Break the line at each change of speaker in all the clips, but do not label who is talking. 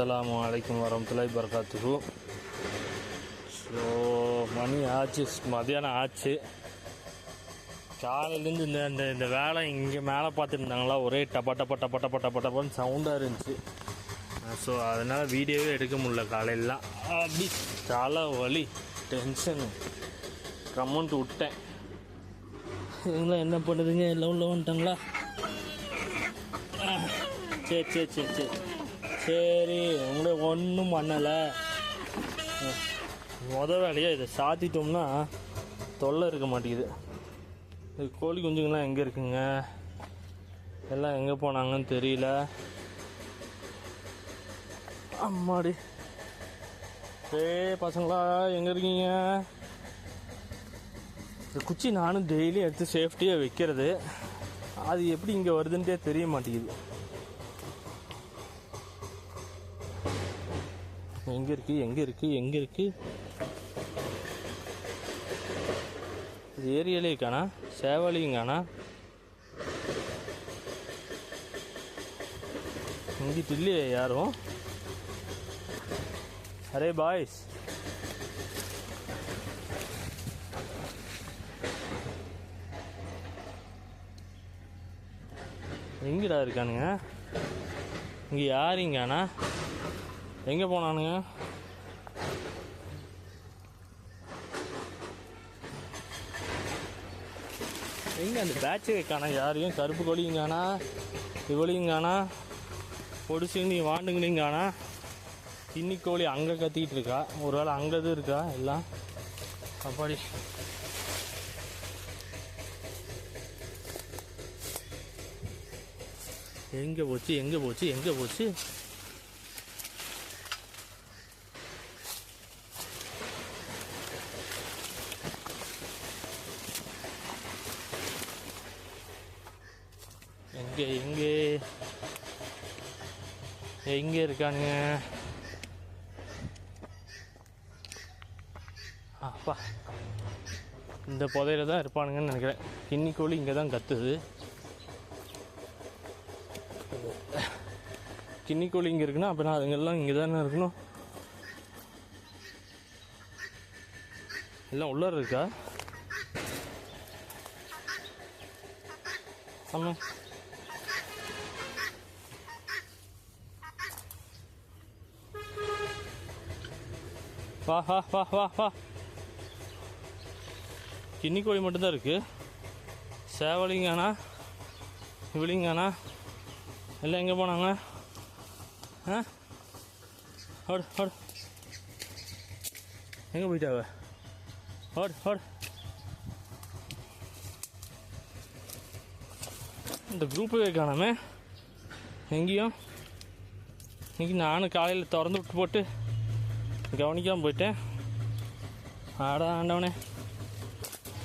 அஸ்லாம் வலைக்கம் வரமத்துலாய் பரகாத்துகு ஸோ மணி ஆச்சு. மதியானம் ஆச்சு. காலையிலேருந்து இந்த இந்த இந்த வேலை இங்கே மேலே பார்த்துருந்தாங்களா ஒரே டப்பா டப்பா டப்பா டப்பா சவுண்டாக இருந்துச்சு. ஸோ அதனால் வீடியோவே எடுக்க முடியல காலையிலாம் அப்படி தலை வலி டென்ஷனு கம்மன்ட்டு விட்டேன். இவங்களாம் என்ன பண்ணுதுங்க? எல்லாம் உள்ள வந்துட்டாங்களா? சரி சரி சரி சரி. சரி உங்களுக்கு ஒன்றும் பண்ணலை. முத வேலையாக இதை சாத்திட்டோம்னா தொல்லை இருக்க மாட்டேங்குது. இது கோழி குஞ்சுங்கள்லாம் எங்கே இருக்குங்க? எல்லாம் எங்கே போனாங்கன்னு தெரியல. அம்மாடி. ஏ பசங்களா எங்கே இருக்கீங்க? இந்த குச்சி நானும் டெய்லி எடுத்து சேஃப்டியாக வைக்கிறது. அது எப்படி இங்கே வருதுன்ட்டே தெரிய மாட்டேங்குது. எங்கே இருக்கு எங்கே இருக்கு எங்கே இருக்குது இது ஏரியாலே காணா சேவாலியும் காணா. இங்கிட்டு இல்லையே யாரும்? அரே பாய்ஸ். எங்கடா இருக்கானுங்க? இங்கே யாருங்காண்ணா எங்கே போனானுங்க? எங்கே அந்த பேட்சை காணா யாரையும் கருப்பு கோழியும் காணா இவளையும் காணா பொடிசுங்க நீ வாண்டுங்களையும் காணா கோழி அங்கே கத்திக்கிட்டு இருக்கா? ஒரு வேளை அங்கே இது இருக்கா? எல்லாம்? அப்பாடி. எங்கே போச்சு? எங்கே போச்சு? எங்கே போச்சு? எங்கே எங்கே எங்கே இருக்கானுங்க. அப்பா. இந்த புதையில தான் இருப்பானுங்கன்னு நினைக்கிறேன். கின்னி இங்கே தான் கத்துது. கின்னி இங்கே இருக்குன்னா அப்போ நான் அதுங்கெல்லாம் இங்கே தானே இருக்கணும்? எல்லாம் உள்ளார இருக்கா? ஆமாம் வா வா வா வா வா. கிண்ணி கோழி மட்டும்தான் இருக்கு. சேவலிங்கானா இவளிங்கானா எல்லாம் எங்கே போனாங்க? ஆ? ஓடு ஓடு. எங்கே போயிட்டாவ? ஓடு ஓடு. இந்த குரூப்பே காணாமே எங்கேயும் இன்றைக்கி நானும் காலையில் திறந்து விட்டு போட்டு கவனிக்காமல் போயிட்டேன் ஆடா ஆண்டவனே.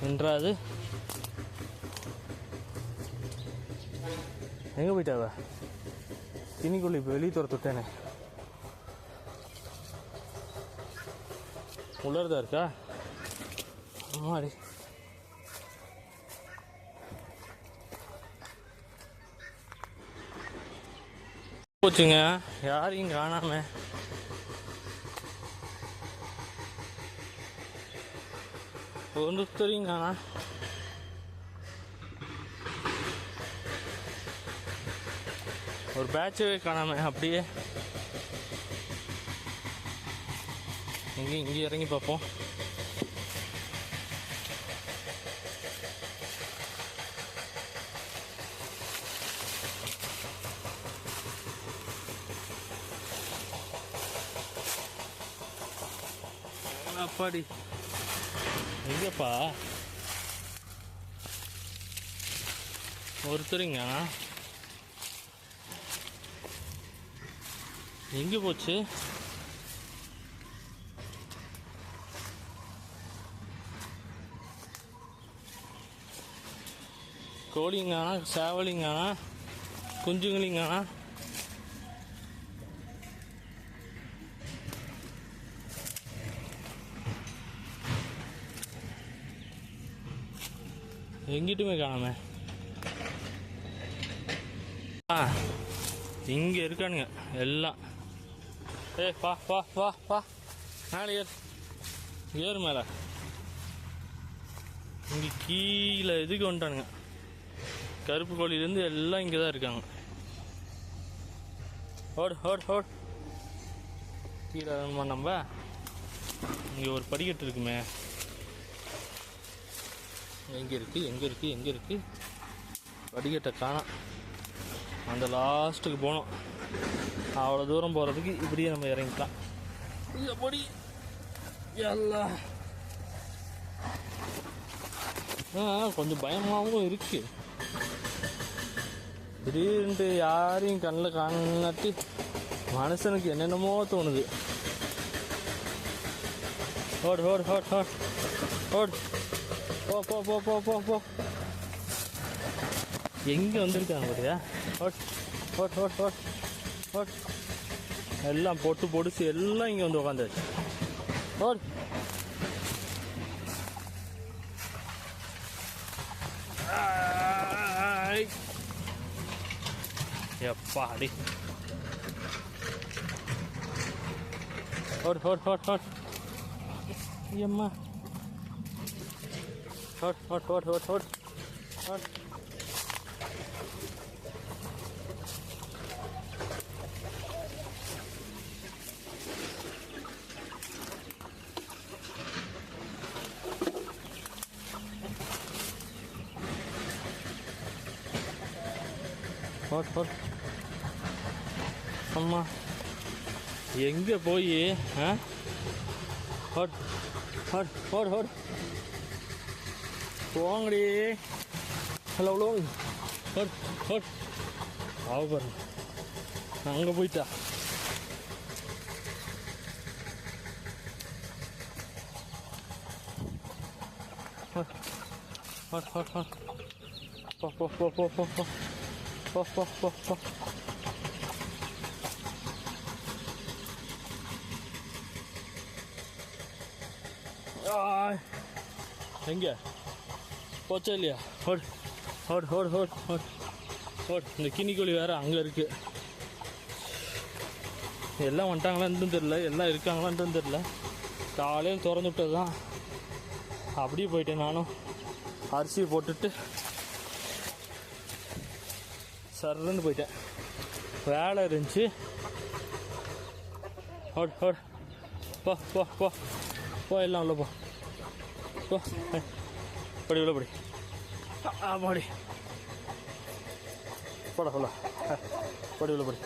நின்றாது எங்கே போயிட்டாவ தினிக்குள்ளே இப்போ வெளியே துரத்து விட்டேனே உள்ளறதா இருக்கா? ஆமாடி. போச்சுங்க. யாரையும் காணாம காணா ஒரு பேட்சவே காணாம அப்படியே எங்கேயும் இங்கே இறங்கி பார்ப்போம். அப்பாடி எங்கப்பா? ஒருத்தருங்க. எங்கே போச்சு? கோழிங்கானா சேவலிங்கானா குஞ்சுங்களிங்கானா எங்கிட்டுமே காணாம. ஆ இங்கே இருக்கானுங்க எல்லாம். ஏ வா பா வா பா மேலே ஏறு. ஏறு மேலே. இங்கே கீழே இதுக்கு வந்துட்டானுங்க? கருப்பு கோழிலேருந்து எல்லாம் இங்கே தான் இருக்காங்க. ஓடு ஓடு ஓடு. கீழே நம்ம? இங்கே ஒரு படிக்கட்டு இருக்குமே. எங்கே இருக்குது எங்கே இருக்குது எங்கே இருக்குது படிக்கட்டை காணோம் அந்த லாஸ்ட்டுக்கு போனோம். அவ்வளோ தூரம் போகிறதுக்கு இப்படியே நம்ம இறங்கிக்கலாம். எப்படி எல்லாம் ஆ கொஞ்சம் பயமாகவும் இருக்குது திடீர்னு யாரையும் கண்ணில் காணாட்டி மனுஷனுக்கு என்னென்னமோ தோணுது. ஓடு ஓடு ஓடு ஓடு. ஓடு. போ போ போ போ போ போ. எங்கே வந்திருக்காங்க பாத்தியா ஓட் ஓட் ஓட் ஓட் ஓட் எல்லாம் பொட்டு பொடிச்சு எல்லாம் இங்கே வந்து உட்காந்தாச்சு ஓட் எப்பா எப்பாடி ஓட் ஓட் ஓட் ஓட் எம்மா. ஓட் ஓட் ஓட் ஓட் ஓட் ஓட் ஹோட் ஹோட் அம்மா எங்கே போய் ஆ ஹோட் ஹோட் ஹோட் ஹோட் போங்கடி. Hello hello. ஹோட் ஹோட். ஆக பாருங்க. அங்கே போயிட்டா. ஹோட் ஹோட் ஹோட் போ போ போ போ போ போ. போ போ போ போ. ஆய். எங்க? போச்சா இல்லையா? ஹோட் ஹோட் ஹோட் ஹோட் ஹோட் ஹோட் இந்த கிணிக்கோழி வேறு அங்கே இருக்குது எல்லாம் வந்துட்டாங்களான்னு தெரில எல்லாம் இருக்காங்களான்னு தெரில காலையில் திறந்து விட்டது தான் அப்படியே போயிட்டேன் நானும். அரிசி போட்டுட்டு சர்ன்னு போயிட்டேன். வேலை இருந்துச்சு. ஓட் ஓட். போ போ போ. போ எல்லாம் உள்ள போ போ. படி உள்ள படி. ஆ, படி. போட உள்ள படி உள்ள படி.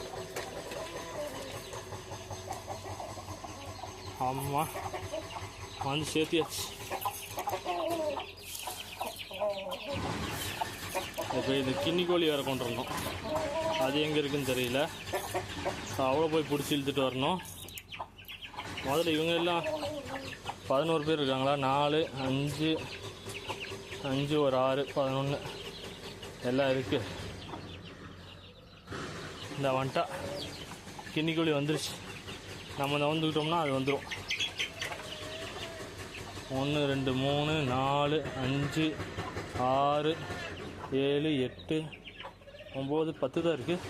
ஆமா வந்து சேர்த்தியாச்சு. இப்போ இது கிண்ணி கோழி வேறு கொண்டு வரணும். அது எங்கே இருக்குன்னு தெரியல. அவ்வளோ போய் பிடிச்சி இழுத்துட்டு வரணும். முதல்ல இவங்க எல்லாம் பதினோரு பேர் இருக்காங்களா? நாலு அஞ்சு அஞ்சு ஒரு ஆறு பதினொன்று எல்லாம் இருக்குது இந்த வந்துட்டா கிண்ணிக்குழி வந்துருச்சு. நம்ம இந்த வந்துக்கிட்டோம்னா அது வந்துடும் ஒன்று ரெண்டு மூணு நாலு அஞ்சு ஆறு ஏழு எட்டு ஒம்பது பத்து தான் இருக்குது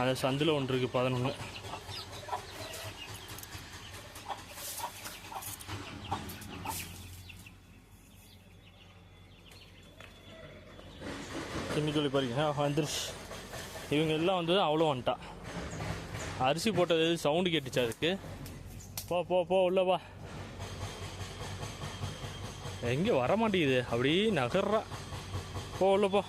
அந்த சந்தில் ஒன்று இருக்குது பதினொன்று கிண்ணிக்கொல்லி பாருங்க. வந்துருச்சு. இவங்க எல்லாம் வந்தது அவ்வளோ வந்துட்டா. அரிசி போட்டது சவுண்டு கேட்டுச்சு அதுக்கு? போ போ போ உள்ள வா. எங்கே வர மாட்டேங்குது அப்படி நகர்றா. போ உள்ள போ.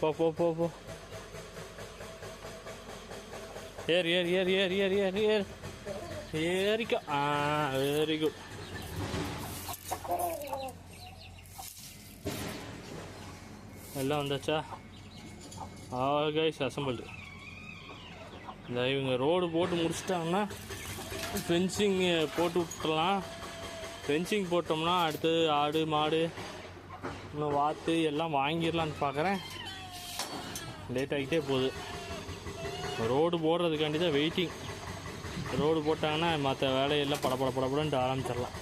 போ போ போ போ. ஏறு ஏறு ஏறு ஏறு ஏறு ஏறு ஏறு. ஏறிக்கோ. ஆ வெரி குட் எல்லாம் வந்தாச்சா? ஆல் கைஸ் அசம்பிள்டு இந்த இவங்க ரோடு போட்டு முடிச்சிட்டாங்கன்னா ஃபென்சிங் போட்டு விட்டுலாம் ஃபென்சிங் போட்டோம்னா அடுத்து ஆடு மாடு இன்னும் வாத்து எல்லாம் வாங்கிடலான்னு பார்க்குறேன். லேட் ஆகிட்டே போகுது. ரோடு போடுறதுக்காண்டி தான் வெயிட்டிங் ரோடு போட்டாங்கன்னா மற்ற வேலையெல்லாம் படப்பட படப்படன்ட்டு ஆரம்பிச்சிடலாம்.